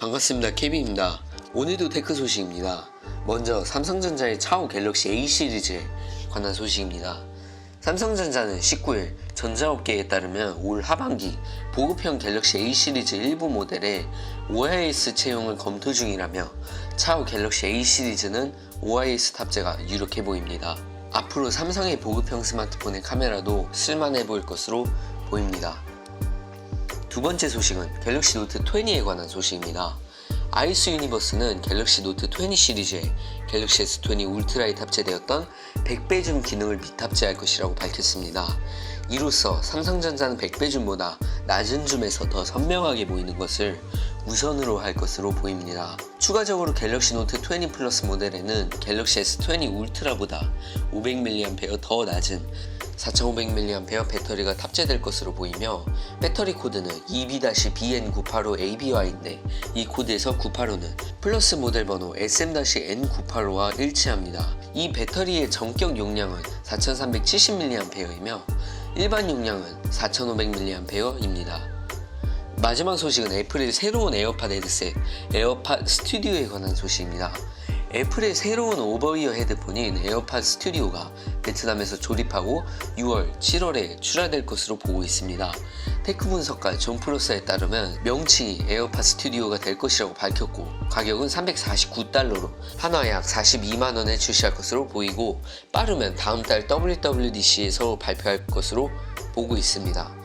반갑습니다. 케빈입니다. 오늘도 테크 소식입니다. 먼저 삼성전자의 차오 갤럭시 A 시리즈에 관한 소식입니다. 삼성전자는 19일 전자업계에 따르면 올 하반기 보급형 갤럭시 A 시리즈 일부 모델에 OIS 채용을 검토 중이라며 차오 갤럭시 A 시리즈는 OIS 탑재가 유력해 보입니다. 앞으로 삼성의 보급형 스마트폰의 카메라도 쓸만해 보일 것으로 보입니다. 두 번째 소식은 갤럭시 노트 20에 관한 소식입니다. 아이스 유니버스는 갤럭시 노트 20 시리즈에 갤럭시 S20 울트라에 탑재되었던 100배 줌 기능을 미탑재할 것이라고 밝혔습니다. 이로써 삼성전자는 100배 줌보다 낮은 줌에서 더 선명하게 보이는 것을 우선으로 할 것으로 보입니다. 추가적으로 갤럭시 노트 20 플러스 모델에는 갤럭시 S20 울트라보다 500mAh 더 낮은 4500mAh 배터리가 탑재될 것으로 보이며 배터리 코드는 EB-BN985ABY인데 이 코드에서 985는 플러스 모델 번호 SM-N985와 일치합니다. 이 배터리의 전격 용량은 4370mAh이며 일반 용량은 4500mAh입니다. 마지막 소식은 애플의 새로운 에어팟 헤드셋 에어팟 스튜디오에 관한 소식입니다. 애플의 새로운 오버이어 헤드폰인 에어팟 스튜디오가 베트남에서 조립하고 6월, 7월에 출하될 것으로 보고 있습니다. 테크 분석가 존 프로스에 따르면 명칭이 에어팟 스튜디오가 될 것이라고 밝혔고 가격은 349달러로 한화 약 42만원에 출시할 것으로 보이고 빠르면 다음 달 WWDC에서 발표할 것으로 보고 있습니다.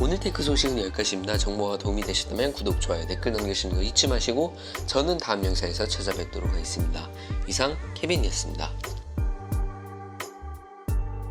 오늘 테크 소식은 여기까지입니다. 정보가 도움이 되셨다면 구독, 좋아요, 댓글 남겨주시는 거 잊지 마시고 저는 다음 영상에서 찾아뵙도록 하겠습니다. 이상 케빈이었습니다.